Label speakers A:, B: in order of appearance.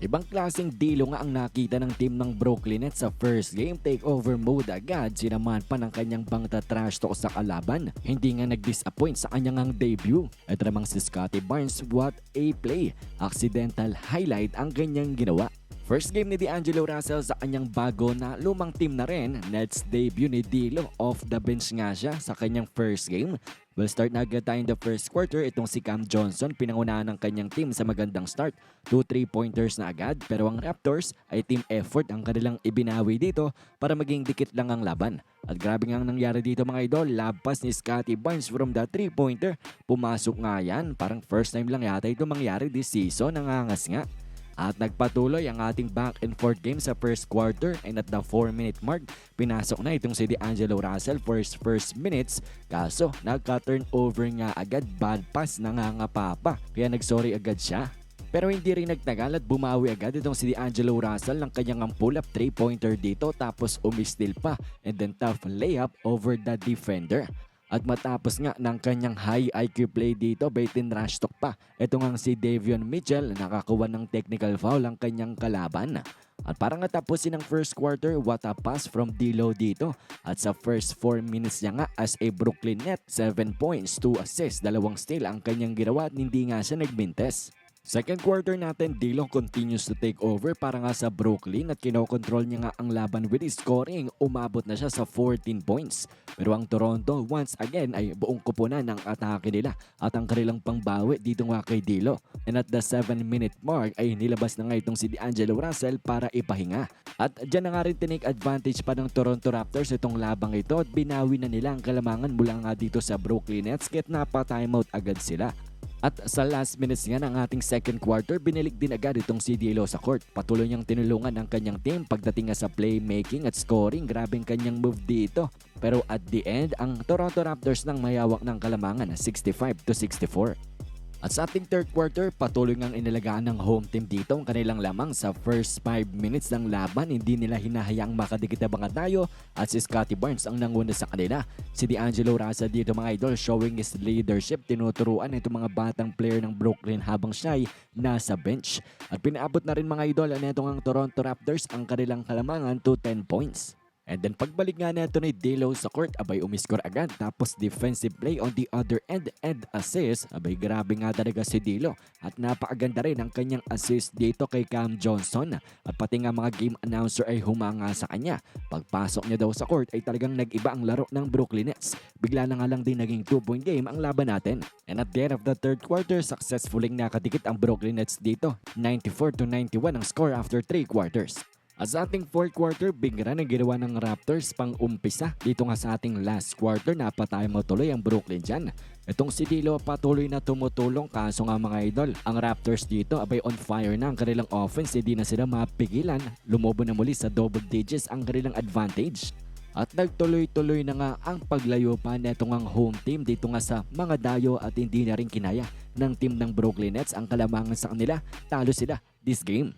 A: Ibang klaseng dilo nga ang nakita ng team ng Brooklyn Nets sa first game takeover mode agad sinaman pa ng kanyang bangta trash talk sa kalaban. Hindi nga nag-disappoint sa kanyang ang debut. At namang si Scotty Barnes, what a play. Accidental highlight ang kanyang ginawa. First game ni D'Angelo Russell sa kanyang bago na lumang team na rin. Nets debut ni D'Lo off the bench nga siya sa kanyang first game. Well start na agad tayo in the first quarter. Itong si Cam Johnson pinangunahan ng kanyang team sa magandang start. 2 3-pointers na agad pero ang Raptors ay team effort ang kanilang ibinawi dito para maging dikit lang ang laban. At grabe nga ang nangyari dito mga idol. Labpas ni Scotty Barnes from the 3-pointer. Pumasok nga yan. Parang first time lang yata ito mangyari this season. Nangangas nga. At nagpatuloy ang ating back and forth game sa first quarter and at the 4 minute mark, pinasok na itong si D'Angelo Russell for his first minutes. Kaso nagka-turnover nga agad, bad pass, nangangapa pa. Kaya nagsorry agad siya. Pero hindi rin nagtagal at bumawi agad itong si D'Angelo Russell ng kanyang ang pull-up 3-pointer dito tapos umistil pa and then tough layup over the defender. At matapos nga ng kanyang high IQ play dito, baitin rush talk pa. Ito nga si Davion Mitchell, nakakuha ng technical foul ang kanyang kalaban. At para nga tapusin ang first quarter, what a pass from D'Lo dito. At sa first 4 minutes niya nga as a Brooklyn Net, 7 points, 2 assists, dalawang steal ang kanyang ginawa at hindi nga siya nagmintes. Second quarter natin, Dilo continues to take over para nga sa Brooklyn at kinokontrol niya nga ang laban with his scoring. Umabot na siya sa 14 points. Pero ang Toronto once again ay buong kupunan ng atake nila at ang kanilang pangbawi dito nga kay Dilo. And at the 7 minute mark ay nilabas na nga itong si D'Angelo Russell para ipahinga. At dyan na nga rin tinake advantage pa ng Toronto Raptors itong labang ito at binawi na nila ang kalamangan mula nga dito sa Brooklyn Nets kaya napa-timeout agad sila. At sa last minutes nga ng ating second quarter, binilig din agad itong si D'Lo sa court. Patuloy niyang tinulungan ang kanyang team pagdating nga sa playmaking at scoring. Grabing kanyang move dito. Pero at the end, ang Toronto Raptors nang mayawak ng kalamangan 65 to 64. At sa ating third quarter, patuloy ngang inalagaan ng home team dito ang kanilang lamang sa first 5 minutes ng laban. Hindi nila hinahayaang makadikit na tayo at si Scotty Barnes ang nanguna sa kanila. Si D'Angelo Russell dito mga idol showing his leadership. Tinuturuan itong mga batang player ng Brooklyn habang siya ay nasa bench. At pinaabot na rin mga idol na itong ang Toronto Raptors ang kanilang kalamangan to 10 points. And then pagbalik nga neto ni Dilo sa court, abay umiskor agad. Tapos defensive play on the other end and assist. Abay grabe nga talaga si Dilo. At napakaganda rin ang kanyang assist dito kay Cam Johnson. At pati nga mga game announcer ay humanga sa kanya. Pagpasok niya daw sa court ay talagang nag-iba ang laro ng Brooklyn Nets. Bigla na nga lang din naging 2-point game ang laban natin. And at the end of the third quarter, successfully nakadikit ang Brooklyn Nets dito. 94 to 91 ang score after 3 quarters. At ating fourth quarter, bigra na ginawa ng Raptors pang umpisa. Dito nga sa ating last quarter, napatay mo tuloy ang Brooklyn dyan. Itong si Dilo patuloy na tumutulong kaso nga mga idol. Ang Raptors dito abay on fire na ang kanilang offense. Hindi na sila mapigilan. Lumobo na muli sa double digits ang kanilang advantage. At nagtuloy-tuloy na nga ang paglayo pa netong ang home team dito nga sa mga dayo at hindi na rin kinaya ng team ng Brooklyn Nets ang kalamangan sa kanila. Talo sila this game.